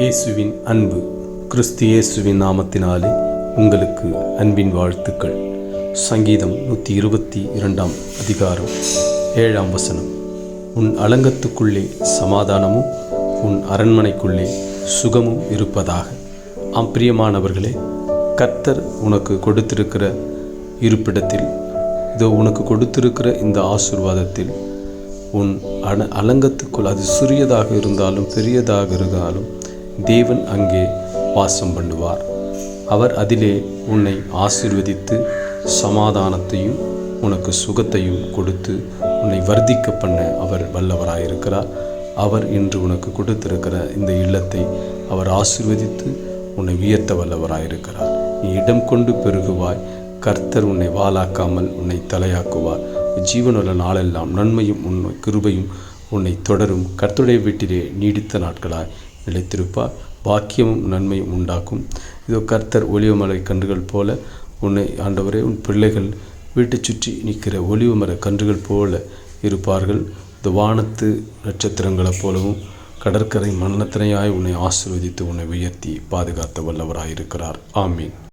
இயேசுவின் அன்பு கிறிஸ்து இயேசுவின் நாமத்தினாலே உங்களுக்கு அன்பின் வாழ்த்துக்கள். சங்கீதம் நூற்றி இருபத்தி இரண்டாம் அதிகாரம் ஏழாம் வசனம். உன் அலங்கத்துக்குள்ளே சமாதானமும் உன் அரண்மனைக்குள்ளே சுகமும் இருப்பதாக. ஆம் பிரியமானவர்களே கர்த்தர் உனக்கு கொடுத்திருக்கிற இருப்பிடத்தில் இதோ உனக்கு கொடுத்திருக்கிற இந்த ஆசிர்வாதத்தில் உன் அன அலங்கத்துக்குள் அது சிறியதாக இருந்தாலும் பெரியதாக இருந்தாலும் தேவன் அங்கே வாசம் பண்ணுவார். அவர் அதிலே உன்னை ஆசிர்வதித்து சமாதானத்தையும் உனக்கு சுகத்தையும் கொடுத்து உன்னை வர்த்திக்க பண்ண அவர் வல்லவராயிருக்கிறார். அவர் இன்று உனக்கு கொடுத்திருக்கிற இந்த இல்லத்தை அவர் ஆசிர்வதித்து உன்னை உயர்த்த வல்லவராயிருக்கிறார். நீ இடம் கொண்டு பெருகுவாய். கர்த்தர் உன்னை வாலாக்காமல் உன்னை தலையாக்குவார். ஜீவனுள்ள நாளெல்லாம் நன்மையும் உன்னை கிருபையும் உன்னை தொடரும். கர்த்துடைய வீட்டிலே நீடித்த நாட்களாய் நிலைத்திருப்பார். பாக்கியமும் நன்மையும் உண்டாக்கும். இதோ கர்த்தர் ஒளிவமலை கன்றுகள் போல உன்னை ஆண்டவரே உன் பிள்ளைகள் வீட்டை சுற்றி நிற்கிற ஒளிவமர கன்றுகள் போல இருப்பார்கள். இந்த வானத்து நட்சத்திரங்களைப் போலவும் கடற்கரை மன்னத்தினையாய் உன்னை ஆசீர்வதித்து உன்னை உயர்த்தி பாதுகாத்த வல்லவராயிருக்கிறார். ஆமீன்.